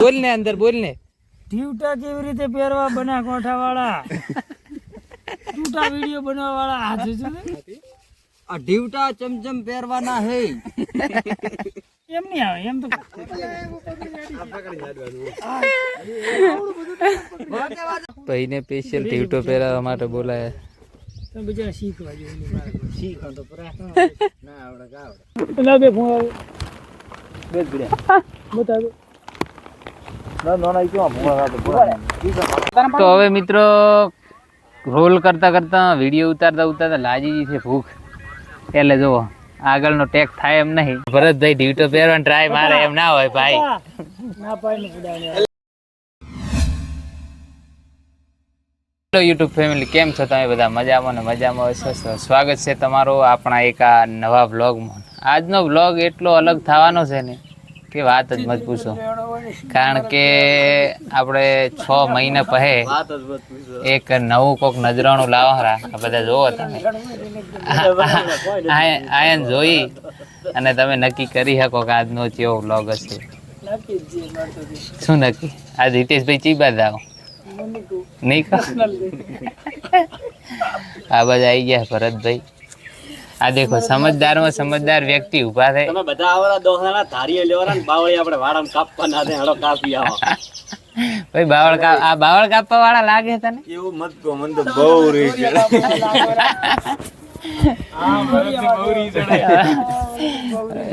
બોલ ને અંદર બોલ ને. ટીવટા કેવી રીતે પહેરવા? બના કોઠા વાળા ટૂટા વીડિયો બનાવવા વાળા હાથે છે? આ ઢીવટા ચમચમ પહેરવાના હે. એમ નહીં આવે એમ તો ભાઈને સ્પેશિયલ ટીવટો પહેરાવવા માટે બોલાયા. તમે બિચારા શીખવા જોઈએ શીખવા તો પરા ના બે ફોન બતાવો. તો હવે મિત્રો રોલ કરતા કરતા વીડિયો ઉતારતા ઉતારતા લાજી ગઈ છે ભૂખ. એટલે જુઓ આગળનો ટેક થાય એમ નહીં. ભરતભાઈ ડ્યુટો પહેરવાનો ટ્રાય મારે એમ ના હોય ભાઈ. હેલો યુટ્યુબ ફેમિલી કેમ છો તમે બધા? મજામાં ને મજામાં હશો? સ્વાગત છે તમારું આપણા એક આ નવા વ્લોગમાં આજનો વ્લોગ એટલો અલગ થવાનો છે ને કે વાત જ મત પૂછો. કારણ કે આપણે છ મહિના પહે એક નવું કોક નજરાણું લાવવા આ બધા જોવો તમે. આયન જોઈ અને તમે નક્કી કરી શકો કે આજનો કેવો વ્લોગ હશે. જ છે શું નક્કી? આજ હિતેશભાઈ ચીબા જાઓ મને નહીં કહો? આ બધા આવી ગયા ભરતભાઈ. આ દેખો સમજદારમાં સમજદાર વ્યક્તિ ઊભા થાય. તમે બધા આવરા દોહના ધારીએ લેવાના ને બાવળી આપણે વાળા કાપવા ના દે હળો કાપી આવો. ભાઈ બાવળ કાપ આ બાવળ કાપવા વાળા લાગે તને? એવું મત કહો મને તો બહુ રહી છે.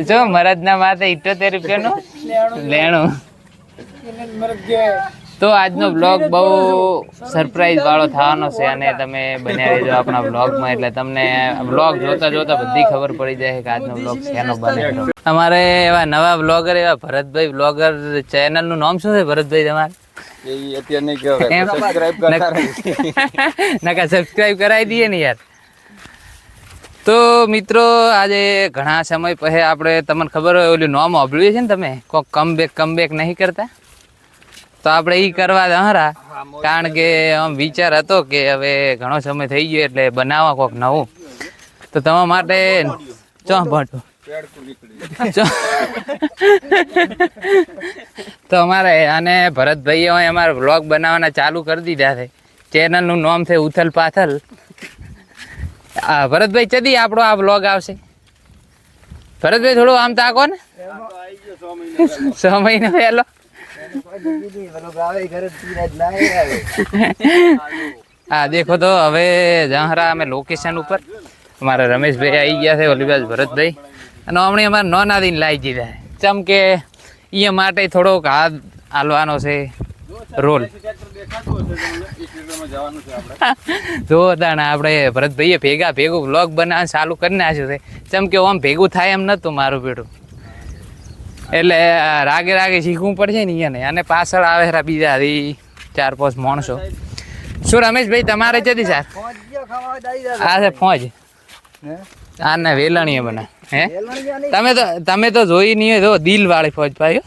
જો મરદના માથે ઇઠોતેર રૂપિયા નું લેણું. મરદ ગયા. તો આજનો બ્લોગ બહુ સરપ્રાઈઝ વાળો થવાનો છે અને તમે બન્યા રહેજો આપણા બ્લોગમાં એટલે તમને બ્લોગ જોતા જોતા બધી ખબર પડી જાય કે આજનો બ્લોગ શેનો બને અમારે એવા નવા બ્લોગર એવા ભરતભાઈ બ્લોગર ચેનલનું નામ શું છે ભરતભાઈ તમારે? નકા સબસ્ક્રાઇબ કરાવી દઈએ ને યાર. તો મિત્રો આજે ઘણા સમય પછી આપણે તમને ખબર હોય ઓલું નોમ સાંભળ્યું છે ને તમે? કોક કમબેક કમબેક નહીં કરતા? તો આપણે ઈ કરવા દહરા કારણ કે આમ વિચાર હતો કે હવે ઘણો સમય થઈ ગયો એટલે બનાવવા કોક નવું. તો તમારા માટે ચો ભટો તો અમારે અને ભરતભાઈએ અમારે વ્લોગ બનાવવાના ચાલુ કરી દીધા છે. ચેનલનું નામ છે ઉથલ પાથલ. આ ભરતભાઈ ચદી આપણો આ વ્લોગ આવશે. ભરતભાઈ થોડું આમ તાકો ને. સમય મહિના પહેલો. હા, દેખો તો હવે જહરા અમે લોકેશન ઉપર. અમારા રમેશભાઈ આવી ગયા છે ઓલીબાજ ભરતભાઈ. અને હમણાં અમારે નોન આદિને લાવી દીધા ચમકે એ માટે થોડોક હાથ હાલવાનો છે, રોલ. જો આપણે ભરતભાઈએ ભેગા ભેગું બ્લોગ બનાવવાનું ચાલુ કરી નાખ્યું છે. ચમ કે આમ ભેગું થાય એમ નતું મારું બેટું. એટલે રાગે રાગે શીખવું પડશે ને એને અને પાછળ આવે છે બીજા હરી ચાર પાંચ માણસો. શું રમેશભાઈ તમારે જતી સાર આ છે ફોજ. આ ને વેલણીએ બના. હે? તમે તો તમે તો જોઈ નહીં હોય તો દિલ વાળી ફોજ ભાઈ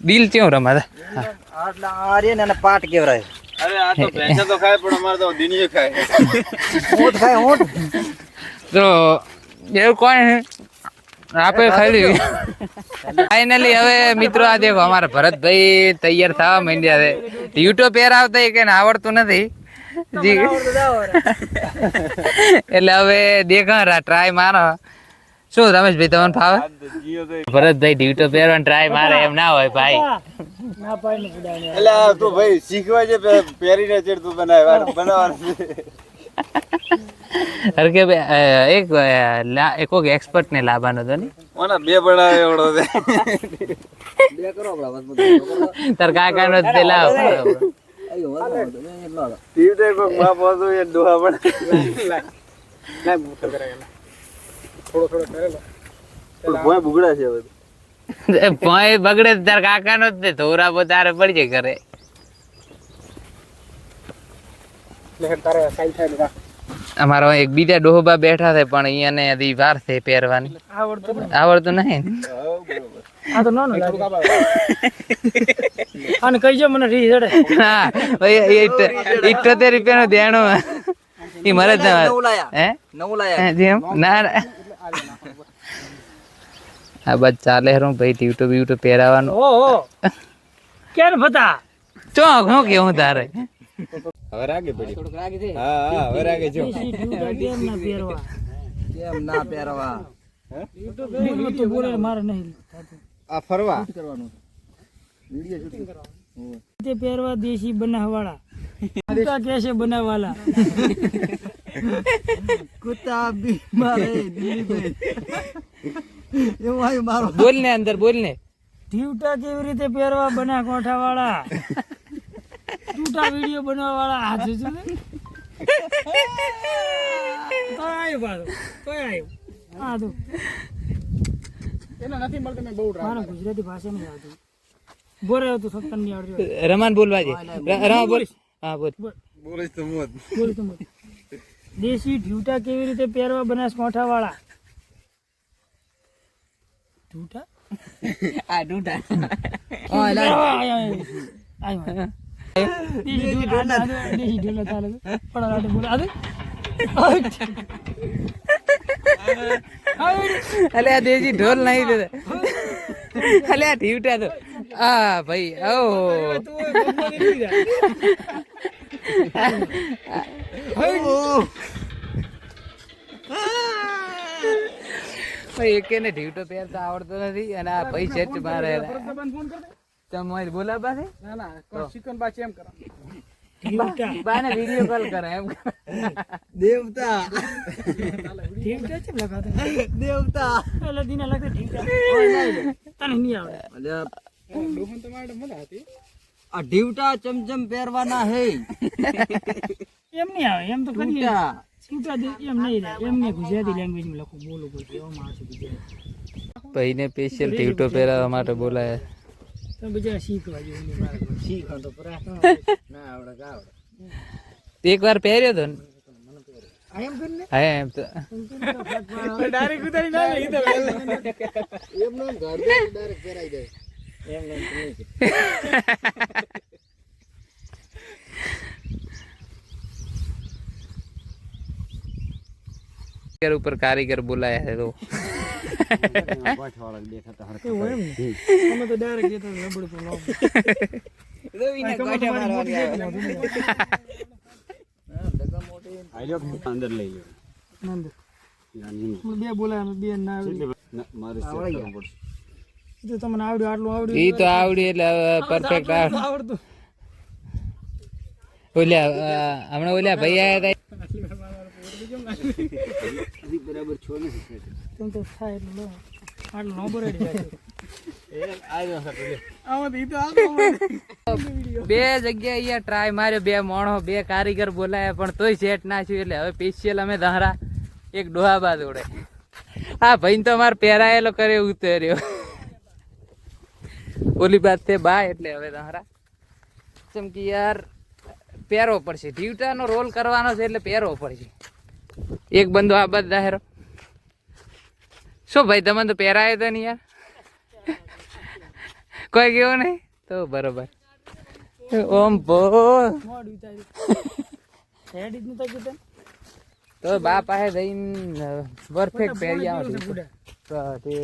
દિલ કેવું રમાતા હા. પાટ કેવરાય અરે આ તો ભેંસો તો ખાય પણ અમારે તો દિનીએ ખાય. ઊંટ ખાય ઊંટ. તો એવું કોણ આપણે ખાલી. ફાઇનલી હવે મિત્રો આ દેખો અમારા ભરતભાઈ તૈયાર થવા માંડ્યા છે. યુટ્યુબ પહેરાવતા કે આવડતું નથી? જી. એટલે હવે દેખા ટ્રાય મારો. શું રમેશભાઈ તમને ફાવે? ભરતભાઈ ડ્યુટો પહેરવાનો ટ્રાય મારે એમ ના હોય ભાઈ. ના એટલે તું ભાઈ શીખવા છે પહેરીને ચેડ તું બનાવે બનાવવાનું છે. અરે કે એક અ, એક કોક એક્સપર્ટ ને લાવવાનો હતો ને. ઓના બે બડા એવડો છે. બે કરો આપડા તાર કાકા નો તે લાવ. ટીવી કોક બાપ હતું એ ડોહા પણ પણ ભોંય બુગડા છે બધું ભોંય બગડે તો તાર કાકા નો જ તે ધોરા તારે પડી જાય ઘરે તારે સાઈડ થાય ને અમારો એક બીજા ડોહબા બેઠા છે પણ અહીંયાને હજી વાર છે પહેરવાની. આવડતું નહીં ને? આ તો નાનું લાગે. કહીજો મને રી ચડે હા ભાઈ ઇઠ્ઠોતેર રૂપિયાનું દેણું. એ મરે જ ના નવું. લાયા. હે? નવું લાયા. જેમ? ના ના. આ બસ ચાલે હું ભાઈ ટીવટો બીવટો પહેરાવાનું. ઓહો. કેન ફતા ચો શું કેવું તારે? હવે રાગે પડી. હા હા હવે રાગે જો કેમ ના પહેરવા. કેમ ના પહેરવા? તો બોલે મારે નહીં. આ ફરવા? તે પહેરવા દેશી બનાવવાળા. કુત્તા કેસે બનાવવાલા. કુત્તા બીમાર હે દિલીપભાઈ એવું આવ્યું મારો. બોલ ને અંદર બોલ ને. ઢીવટા કેવી રીતે પહેરવા બના કોઠા વાળા વીડિયો બનાવવા વાળા હાથ છે ને? તો આવ્યો પાછો તો આવ્યો હા તો. એના નથી મળતું મેં બહુ મારા ગુજરાતી ભાષા નહીં આવતું. બોરે હતું સત્તરની આવડતું રમાન બોલવા દે રમા બોલ. હા બોલ. બોલીશ તો મોત બોલીશ તો મોત દેશી ઢ્યુટા કેવી રીતે પહેરવા બનાસકાંઠા વાળા ઢૂંટા આ ડૂટા આયો, આયો, આયો. અલે, આ દેજી ઢોલ નહીં દે અલે, આ ઢીવટા તો. આ ભાઈ ઓ ભાઈ એકે ને ઢીવટો પહેરતા આવડતો નથી અને આ ભાઈ સેટ મારે તમે બોલા એમ ઢીવટા. બાને વીડિયો કોલ કરે એમ દેવતા. પેલા દીના લગતા ઢીવટા. તને નહીં આવડે. અલ્યા, આ ઢીવટા ચમચમ પહેરવાના હે. એમ નહીં આવે એમ તો કરી એમ નહીં રહે. એમ નહીં ગુજરાતી લેંગ્વેજમાં લખું બોલું એવામાં આવશે ગુજરાતી. ભાઈને સ્પેશિયલ ઢીવટો પહેરાવવા માટે બોલાયા. તો બધા શીખવા જેવું નહીં મારે કોઈ. શીખો તો પરા. ના આવડે કા આવડે. એક વાર પહેર્યો તો ને. આ એમ કરીને? હા એમ તો. ડાયરેક્ટ ઉતારી ના લે, ઈ તો એમનો ઘર ડાયરેક્ટ પહેરાઈ જાય. એમ નહીં. કારીગર ઉપર કારીગર બોલાયા છે તો. તમને આવડ્યું આટલું આવડ્યું એ તો આવડી એટલે પરફેક્ટ આવડ. આવડતું ઓલ્યા હમણાં ઓલ્યા ભાઈ આયા હતા બરાબર છો નથી તેમ તો થાય એટલે લો. આટલું નો બરાડી જાય. બે જગ્યાએ અહીંયા ટ્રાય માર્યો બે માણો બે કારીગર બોલાયા પણ તોય સેટ ના થયું. એટલે હવે સ્પેશિયલ અમે ધારા એક ડોહાબા ઉડે. હા ભાઈ તો અમારે પહેરાયેલો કરે ઉતર્યો ઓલી બાદ તે બા એટલે હવે દહરા જેમ કે યાર પહેરવો પડશે. ઢીવટાનો રોલ કરવાનો છે એટલે પહેરવો પડશે. એક બંદો આ બાદ દાહેરો શું ભાઈ તમે તો પહેરાયો તો નહીં યાર? કોઈ ગયો નહીં? તો બરોબર. ઓમ ભો તો બા પાસે જઈને પરફેક્ટ પહેરી આવો તો. તે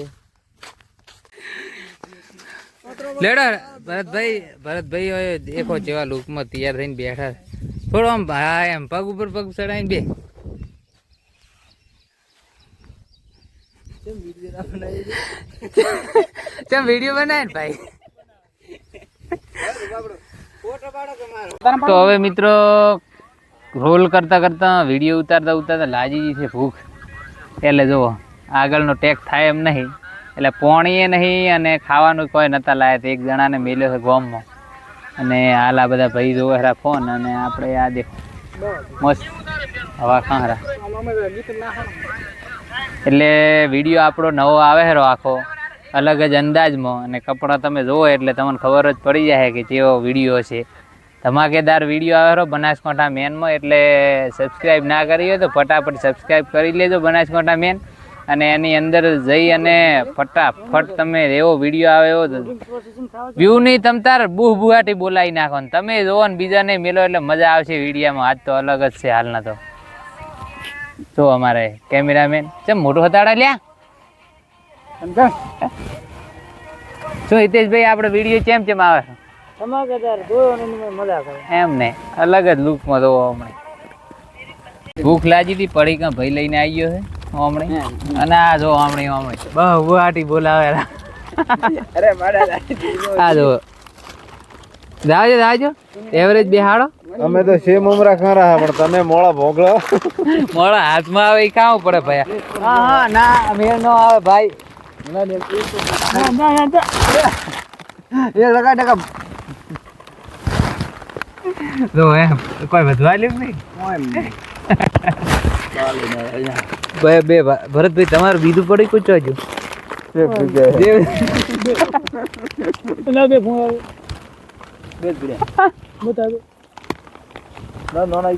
લેડો, ભરતભાઈ ભરતભાઈ દેખો જેવા લુકમાં તૈયાર થઈને બેઠા. થોડો આમ ભાઈ એમ પગ ઉપર પગ ચડાવીને બે. ચમ વીડિયો બનાય ને ભાઈ? તો હવે મિત્રો રોલ કરતા કરતા વીડિયો ઉતારતા ઉતારતા લાજી છે ભૂખ. એટલે જુઓ આગળનો ટેક થાય એમ નહીં. એટલે પોણીએ નહીં અને ખાવાનું કોઈ નતા લાયા તો એક જણાને મેલ્યો છે ગોમમાં. અને હાલ આ બધા ભાઈ જોવે હરા ફોન અને આપણે આ દેખો મસ્ત હવા ખારા એટલે વીડિયો આપણો નવો આવે હેરો આખો, અલગ જ અંદાજમાં. અને કપડાં તમે જુઓ એટલે તમને ખબર જ પડી જાય કે કેવો વીડિયો છે. ધમાકેદાર વીડિયો આવે હરો બનાસકાંઠા મેનમાં, એટલે સબસ્ક્રાઈબ ના કરી હોય તો ફટાફટ સબસ્ક્રાઈબ કરી લેજો બનાસકાંઠા મેન. અને એની અંદર જઈ અને ફટાફટ તમે એવો વીડિયો આવે એવો પ્રોસેસિંગ થાવ વ્યૂ નહીં તમ તાર, બુહ બુહાટી બોલાવી નાખો. તમે જોવો ને બીજાને મેલો એટલે મજા આવશે વિડીયામાં. આજ તો અલગ જ છે હાલના તો. જો અમારે કેમેરામેન. ચમ મોટો હતાડા લ્યા? શું હિતેશભાઈ આપણે વીડિયો ચેમ ચેમ આવે ધમાકેદાર જોયો મજા કરે એમ ને અલગ જ લુકમાં જોવો હમણે. ભૂખ લાગી હતી પડી કાં ભાઈ લઈને આવી ગયો છે હમણે. અને આ જો હમણે હમણે. બહુ આટી બોલાવે અરે આ જો જાવજો જાવજો એવરેજ બેહાડો. અમે તો સેમ ઉમરા ખરા પણ તમે મોળા ભોગળો મોડા હાથમાં આવે એ ખાવું પડે ભાઈ. હા હા ના મેળ નો આવે ભાઈ. એ લગા ટકા. જો એમ કોઈ વધવા લ્યું નહીં? બે બે ભરતભાઈ તમારું બીજું પડી કૂચવાજો ના બે ના ના ના ના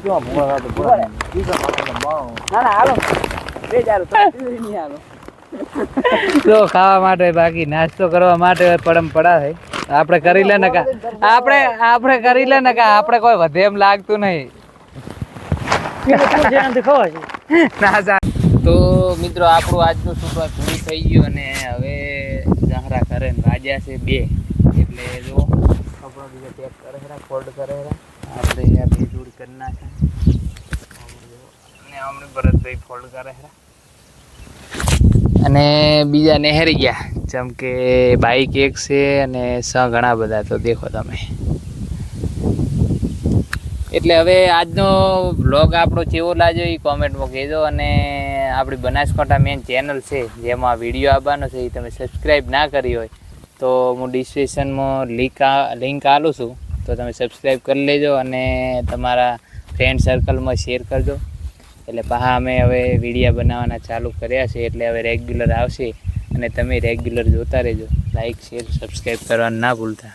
ના હાલો બે નહીં હાલો ખાવા માટે બાકી નાસ્તો કરવા માટે પડમ પડા છે. આપણે કરી લે નકા આપણે આપણે કરી લે નકા આપણે કોઈ વધે એમ લાગતું નહીં. તો મિત્રો આપણું આજનું સુપર પૂરું થઈ ગયું અને હવે જાહરા કરે ને વાગ્યા છે બે. એટલે જો કપડો બીજા પેક કરે છે ફોલ્ડ કરે છે આપણે અહીંયા બે જોડી કરી નાખે. અને હમણાં ભરતભાઈ ફોલ્ડ કરે હેરા અને બીજા નહેરી ગયા જેમ કે બાઈક એક છે અને સ ઘણા બધા તો દેખો તમે. એટલે હવે આજનો બ્લોગ આપણો કેવો લાગ્યો એ કોમેન્ટમાં કહેજો અને આપણી બનાસકાંઠા મેન ચેનલ છે જેમાં વીડિયો આવવાનો છે એ તમે સબસ્ક્રાઈબ ના કરી હોય તો હું ડિસ્ક્રિપ્શનમાં લિંક લિંક આલું છું. તો તમે સબસ્ક્રાઈબ કરી લેજો અને તમારા ફ્રેન્ડ સર્કલમાં શેર કરજો. એટલે પાછા અમે હવે વિડીયા બનાવવાના ચાલુ કર્યા છે, એટલે હવે રેગ્યુલર આવશે. અને તમે રેગ્યુલર જોતા રહેજો. લાઇક શેર સબસ્ક્રાઈબ કરવાનું ના ભૂલતા.